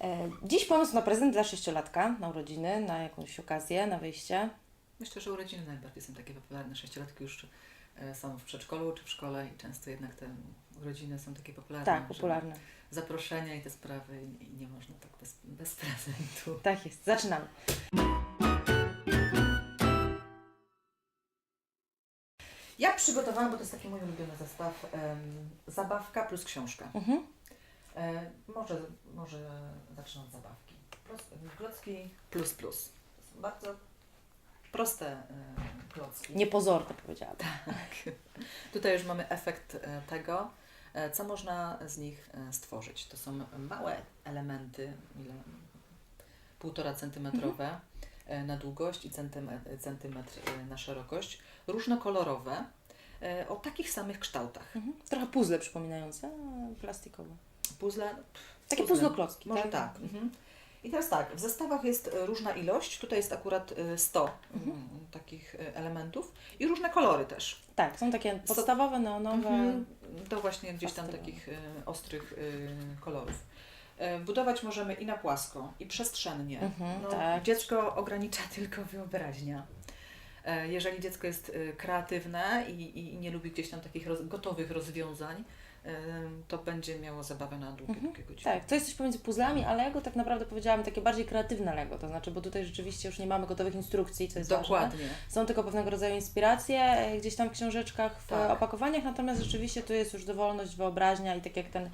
E, Dziś pomysł na prezent dla sześciolatka, na urodziny, na jakąś okazję, na wyjście. Myślę, że urodziny najbardziej są takie popularne. Sześciolatki już e, są w przedszkolu czy w szkole i często jednak te urodziny są takie popularne. Tak, popularne. Zaproszenia i te sprawy i, nie można tak bez, bez prezentu. Tak jest, zaczynamy. Ja przygotowałam, bo to jest taki mój ulubiony zestaw, em, zabawka plus książka. Mhm. E, może, może zacznę od zabawki. Klocki plus plus. Są bardzo proste e, klocki. Niepozorne powiedziałabym. Tak. Tutaj już mamy efekt e, tego, e, co można z nich e, stworzyć. To są małe elementy, ile półtora centymetrowe e, na długość i centymetr, centymetr e, na szerokość, różnokolorowe, e, o takich samych kształtach. Mhm. Trochę puzzle przypominające, plastikowe. Puzzle. Takie puzzle. puzzloklocki, Może tak? tak. Mhm. I teraz tak, w zestawach jest e, różna ilość, tutaj jest akurat e, 100 mm, takich e, elementów i różne kolory też. Tak, są takie podstawowe, neonowe. Mhm. To właśnie gdzieś tam takich ostrych kolorów. Budować możemy i na płasko, i przestrzennie. Mhm, no, tak. Dziecko ogranicza tylko wyobraźnia. Jeżeli dziecko jest kreatywne i, i nie lubi gdzieś tam takich roz, gotowych rozwiązań, to będzie miało zabawę na długie, długie godziny. Tak, to jest coś pomiędzy puzzlami, a Lego tak naprawdę powiedziałam takie bardziej kreatywne Lego, to znaczy, bo tutaj rzeczywiście już nie mamy gotowych instrukcji, co jest ważne. Dokładnie. Są tylko pewnego rodzaju inspiracje e, gdzieś tam w książeczkach, w Tak. opakowaniach, natomiast rzeczywiście tu jest już dowolność, wyobraźnia i tak jak ten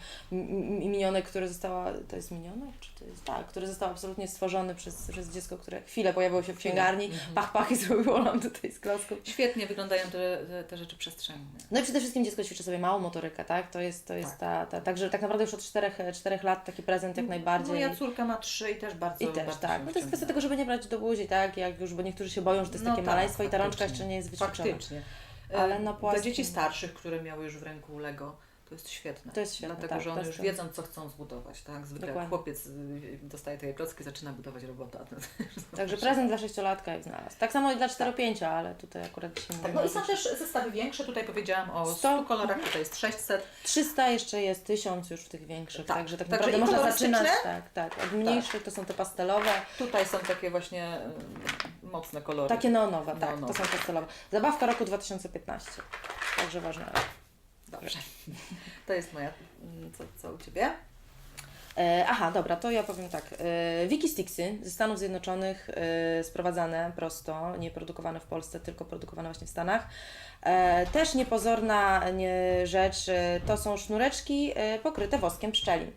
minionek, który została, to jest minionek, czy to jest, tak, który został absolutnie stworzony przez, przez dziecko, które chwilę pojawiło się w księgarni, Mhm. pach, pach i zrobiło nam tutaj z klocków. Świetnie wyglądają te, te, te rzeczy przestrzenne. No i przede wszystkim dziecko ćwiczy sobie małą motorykę, tak? To jest, to jest Tak. ta, ta, także tak naprawdę już od czterech, czterech lat taki prezent jak najbardziej. Moja córka ma trzy i też bardzo I też, bardzo tak. No to jest kwestia tego, żeby nie brać do buzi, tak? Jak już, bo niektórzy się boją, że to jest No takie tak, maleństwo i ta rączka jeszcze nie jest wyćwiczona. Faktycznie. Ale na Dla płaskim- dzieci starszych, które miały już w ręku Lego, to jest świetne. To jest świetne, Dlatego, tak, że one już wiedzą, co chcą zbudować. Tak? Zwykle jak Dokładnie. chłopiec y, dostaje te klocki, zaczyna budować robota. Także prezent dla sześciolatka jak znalazł. Tak samo i dla 4-5, ale tutaj akurat dzisiaj Tak, no i są też zestawy większe. Tutaj powiedziałam o 100, Sto. kolorach, tutaj jest 600. 300 jeszcze jest 1000 już w tych większych, Tak. także tak Także naprawdę można zaczynać. Tak, tak. Od mniejszych to są te pastelowe, Tutaj są takie właśnie y, mocne kolory. takie neonowe, tak, Neonowe. to są pastelowe. Zabawka roku 2015, także ważne. Dobrze. To jest moja. mm, Co, co u Ciebie? E, aha, dobra, to ja powiem tak. E, Wiki Sticksy ze Stanów Zjednoczonych e, sprowadzane prosto, nie produkowane w Polsce, tylko produkowane właśnie w Stanach. E, też niepozorna nie, rzecz, e, to są sznureczki e, pokryte woskiem pszczeli.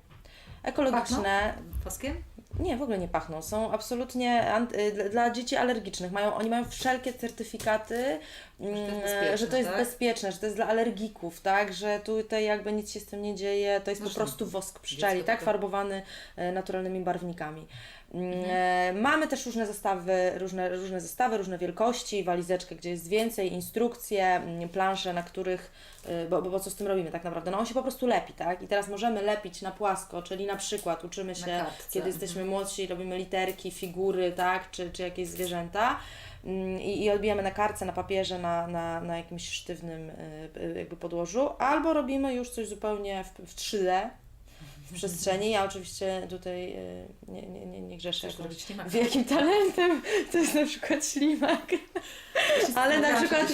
Ekologiczne, Paskiem? nie, w ogóle nie pachną. Są absolutnie y, dla- dzieci alergicznych. Mają, oni mają wszelkie certyfikaty, to mm, że to jest tak? bezpieczne, że to jest dla alergików, tak? Że tutaj jakby nic się z tym nie dzieje. To jest po prostu wosk pszczeli, tak? Farbowany e, naturalnymi barwnikami. Mm, Mhm. e, Mamy też różne zestawy, różne, różne zestawy, różne wielkości, walizeczkę, gdzie jest więcej, instrukcje, mm, plansze, na których, y, bo, bo, bo co z tym robimy tak naprawdę? No on się po prostu lepi, tak? I teraz możemy lepić na płasko, czyli na przykład uczymy się, kiedy mhm. jesteśmy młodsi, robimy literki, figury, tak? Czy, czy jakieś zwierzęta. Mm, I, I odbijamy na kartce, na papierze, na, na, na jakimś sztywnym y, y, jakby podłożu, albo robimy już coś zupełnie w, w 3D, w przestrzeni. Ja oczywiście tutaj y, nie, nie, nie, nie grzeszę wielkim talentem, to jest na przykład ślimak. Ale na przykład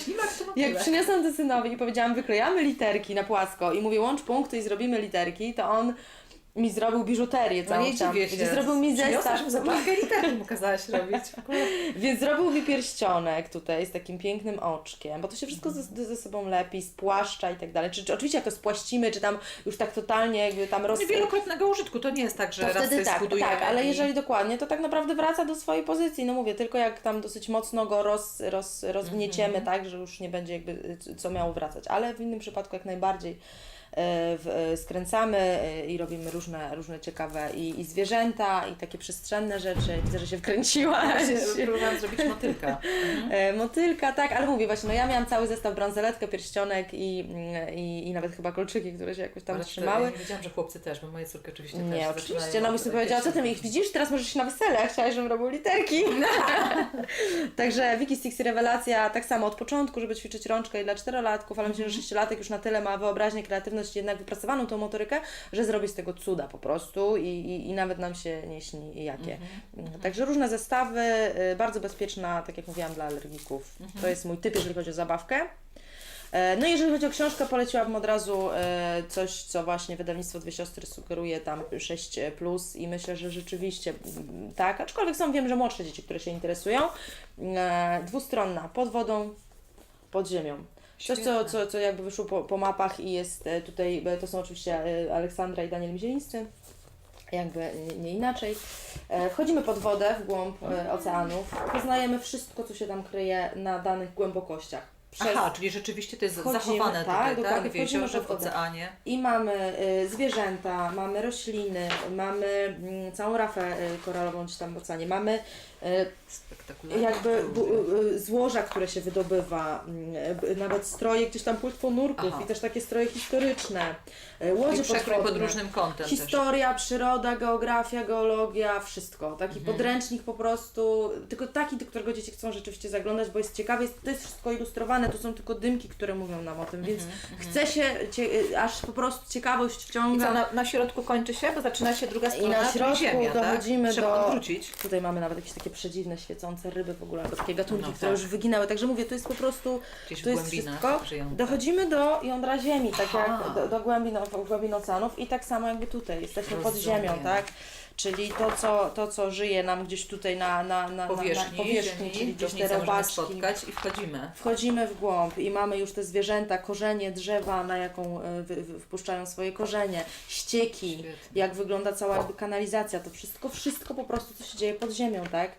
Jak przyniosłam to synowi i powiedziałam, wyklejamy literki na płasko i mówię, łącz punkty i zrobimy literki, to on mi zrobił biżuterię No całą nie tam, się. zrobił mi zestaw, zabawkę literki mu kazałaś robić. więc zrobił mi pierścionek tutaj z takim pięknym oczkiem, bo to się wszystko Mhm. ze, ze sobą lepi, spłaszcza i tak dalej. Czy, czy oczywiście jak to spłaścimy, czy tam już tak totalnie jakby tam roz... Wielokrotnego użytku, to nie jest tak, że To raz wtedy tak, tak, ale i- jeżeli dokładnie, to tak naprawdę wraca do swojej pozycji. No mówię, tylko jak tam dosyć mocno go roz, roz, rozgnieciemy, Mhm. tak, że już nie będzie jakby y, co miało wracać. Ale w innym przypadku jak najbardziej skręcamy e, i robimy różne, różne ciekawe i, i zwierzęta, i takie przestrzenne rzeczy. Widzę, że się wkręciłaś. Właśnie próbowałam zrobić motylka. E, Motylka, tak, ale mówię właśnie, no ja miałam cały zestaw bransoletkę, pierścionek i, mm, i, i nawet chyba kolczyki, które się jakoś tam Ale trzymały. Ja nie wiedziałam, że chłopcy też, bo moje córki oczywiście też Nie, oczywiście. No byś powiedziała, co ty mi widzisz, teraz możesz iść na wesele, chciałaś, żebym robił literki. Także Wiki Stixy rewelacja tak samo od początku, żeby ćwiczyć rączkę i dla czterolatków, ale myślę, że sześciolatek już na tyle ma wyobraźnię, kreatywność, umiejętność, jednak wypracowaną tą motorykę, że zrobi z tego cuda po prostu i, i, i nawet nam się nie śni jakie. Mhm. Także różne zestawy, y, bardzo bezpieczna, tak jak mówiłam, dla alergików. Mhm. To jest mój typ, jeżeli chodzi o zabawkę. E, No jeżeli chodzi o książkę, poleciłabym od razu e, coś, co właśnie wydawnictwo Dwie Siostry sugeruje tam 6 plus i myślę, że rzeczywiście mm, tak, aczkolwiek są, wiem, że młodsze dzieci, które się interesują. E, Dwustronna, pod wodą, pod ziemią. Coś, co, co, co jakby wyszło po, po mapach i jest e, tutaj, to są oczywiście e, Aleksandra i Daniel Mizielińscy, jakby nie- inaczej. E, Wchodzimy pod wodę, w głąb oceanów, poznajemy wszystko, co się tam kryje na danych głębokościach. Przez- Aha, czyli rzeczywiście to jest Wchodzimy, zachowane tak, tutaj, tak? W jeziorze, w oceanie. I mamy y, zwierzęta, mamy rośliny, mamy mm, całą rafę y, koralową gdzieś tam w oceanie, mamy y, jakby bu, y, złoża, które się wydobywa, mm, y, nawet stroje gdzieś tam płetwo nurków Aha. i też takie stroje historyczne, y, łodzie przekrój pod podwodne. różnym kątem też. Historia, przyroda, geografia, geologia, wszystko. Taki Mhm. podręcznik po prostu, tylko taki, do którego dzieci chcą rzeczywiście zaglądać, bo jest ciekawy, jest, to jest wszystko ilustrowane, to są tylko dymki, które mówią nam o tym, więc chce się, cie, aż po prostu ciekawość I wciąga. co, na, na środku kończy się, bo zaczyna się druga I strona, na czyli środku ziemia, dochodzimy tak? Trzeba do- odwrócić. Tutaj mamy nawet jakieś takie przedziwne, świecące ryby w ogóle, albo takie gatunki, No które tak. już wyginęły. Także mówię, to jest po prostu, Gdzieś w to jest głębinach wszystko. żyjące. Dochodzimy do jądra Ziemi, tak Aha. jak do, do głębin, głębin oceanów i tak samo jakby tutaj, jesteśmy pod Rozumiem. ziemią, tak? Czyli to co, to, co żyje nam gdzieś tutaj na, na, na, powierzchni, na, na powierzchni czyli gdzieś te robaczki. spotkać i wchodzimy. Wchodzimy w głąb i mamy już te zwierzęta, korzenie drzewa, na jaką e, wy, wy, wpuszczają swoje korzenie, ścieki, Świetnie. jak wygląda cała jakby kanalizacja, to wszystko, wszystko po prostu, co się dzieje pod ziemią, tak?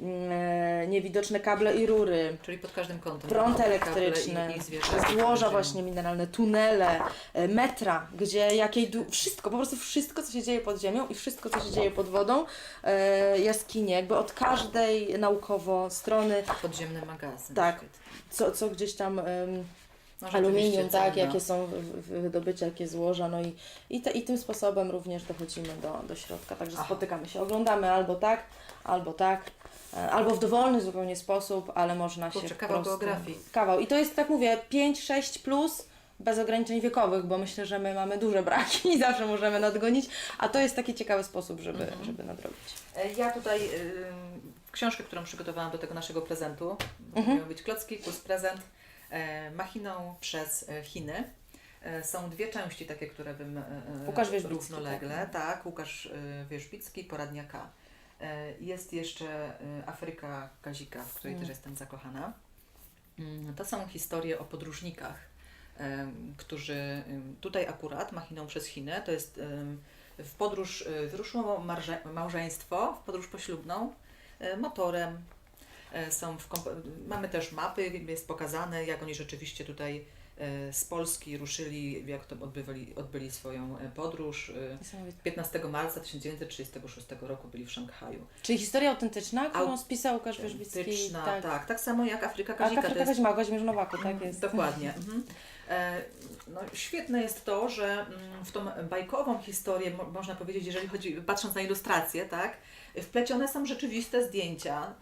Mm, e, Niewidoczne kable i rury, Czyli pod każdym kątem. prąd elektryczny, i, i zwierzęta, złoża właśnie mineralne, tunele, e, metra, gdzie jakiej, wszystko, po prostu wszystko, co się dzieje pod ziemią i wszystko, co się dzieje pod wodą, e, jaskinie, jakby od każdej naukowo strony, żyją. Podziemny magazyn. Tak. Co, co gdzieś tam... No, aluminium, tak, cenne. jakie są wy- wy- wydobycia, jakie złoża, no i, i, te, i tym sposobem również dochodzimy do, do środka. Także spotykamy się, oglądamy albo tak, albo tak, albo w dowolny zupełnie sposób, ale można Kurczę, się po kawał prostu... geografii. Kawał. I to jest, tak mówię, 5-6 plus, bez ograniczeń wiekowych, bo myślę, że my mamy duże braki i zawsze możemy nadgonić, a to jest taki ciekawy sposób, żeby, Mhm. żeby nadrobić. E, Ja tutaj y, książkę, którą przygotowałam do tego naszego prezentu, Mhm. miał być klocki plus prezent, e, machiną przez e, Chiny. E, Są dwie części takie, które bym e, e, Łukasz Wierzbicki, równolegle, tak. tak, Łukasz e, Wierzbicki, Poradnia K. E, Jest jeszcze e, Afryka Kazika, w której też jestem zakochana. Mm, To są historie o podróżnikach, em, którzy tutaj akurat machiną przez Chinę, to jest w podróż, e, wyruszyło małżeństwo, w podróż poślubną, e, motorem. E, Są w mamy też mapy, jest pokazane, jak oni rzeczywiście tutaj e, z Polski ruszyli, jak to odbywali, odbyli swoją e, podróż. E, Niesamowite. 15 marca 1936 roku byli w Szanghaju. Czyli historia autentyczna, którą spisał Łukasz Wierzbicki. Autentyczna, Tak. tak. tak. samo jak Afryka A Kazika. To jest Kazima, Kazimierz Nowaku, tak jest. Dokładnie. Mhm. E, No, świetne jest to, że mm, w tą bajkową historię, mo- można powiedzieć, jeżeli chodzi, patrząc na ilustracje, tak, wplecione są rzeczywiste zdjęcia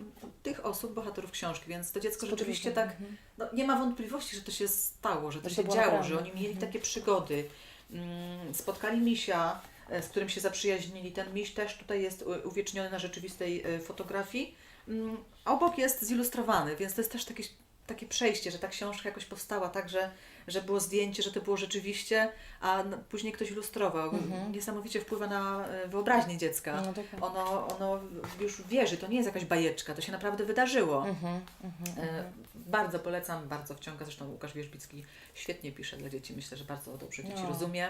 tych osób, bohaterów książki, więc to dziecko rzeczywiście tak, Mhm. no, nie ma wątpliwości, że to się stało, że to się działo, że oni mieli Mhm. takie przygody. Mm, Spotkali misia, e, z którym się zaprzyjaźnili. Ten miś też tutaj jest uwieczniony na rzeczywistej e, fotografii. Mm, Obok jest zilustrowany, więc to jest też takie, takie przejście, że ta książka jakoś powstała tak, że, że było zdjęcie, że to było rzeczywiście, a później ktoś ilustrował. Mhm. Niesamowicie wpływa na e, wyobraźnię dziecka. No. Ono, ono już wierzy, to nie jest jakaś bajeczka, to się naprawdę wydarzyło. Mhm, mhm, E, Bardzo polecam, bardzo wciąga. Zresztą Łukasz Wierzbicki świetnie pisze dla dzieci. Myślę, że bardzo dobrze dzieci No. rozumie.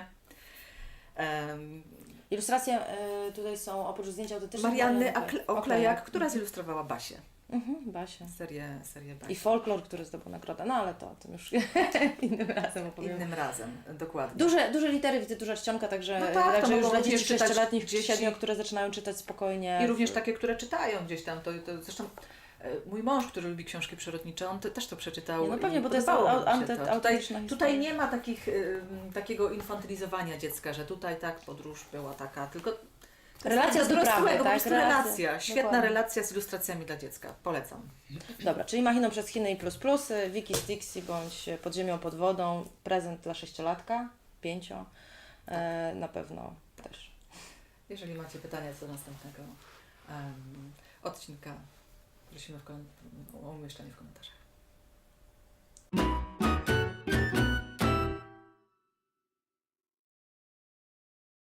Em, Ilustracje y, tutaj są oprócz zdjęcia autentycznych. Marianny Akle- Oklejak, która zilustrowała Basię. Mhm, Basia. Serię, serię I Basi. folklor, który zdobył nagrodę, no ale to o tym już innym razem opowiem. Innym razem, dokładnie. Duże, duże litery, widzę duża czcionka, także, No tak, także już dla dzieci 6-letnich, dzieci. 7, które zaczynają czytać spokojnie. I również takie, które czytają gdzieś tam. To, to zresztą e, mój mąż, który lubi książki przyrodnicze, on te, też to przeczytał. Nie, no pewnie, i bo to jest ante- to. Tutaj, tutaj nie ma takich, takiego infantylizowania dziecka, że tutaj tak podróż była taka, tylko Relacja z dorosłego, tak? po relacja. relacja. Świetna Dokładnie. relacja z ilustracjami dla dziecka. Polecam. Dobra, czyli Machiną przez Chiny i Plus Plus, y, Wiki z bądź Pod ziemią, pod wodą, prezent dla sześciolatka, pięcio, e, na pewno też. Jeżeli macie pytania do następnego um, odcinka, prosimy o umieszczenie w komentarzach.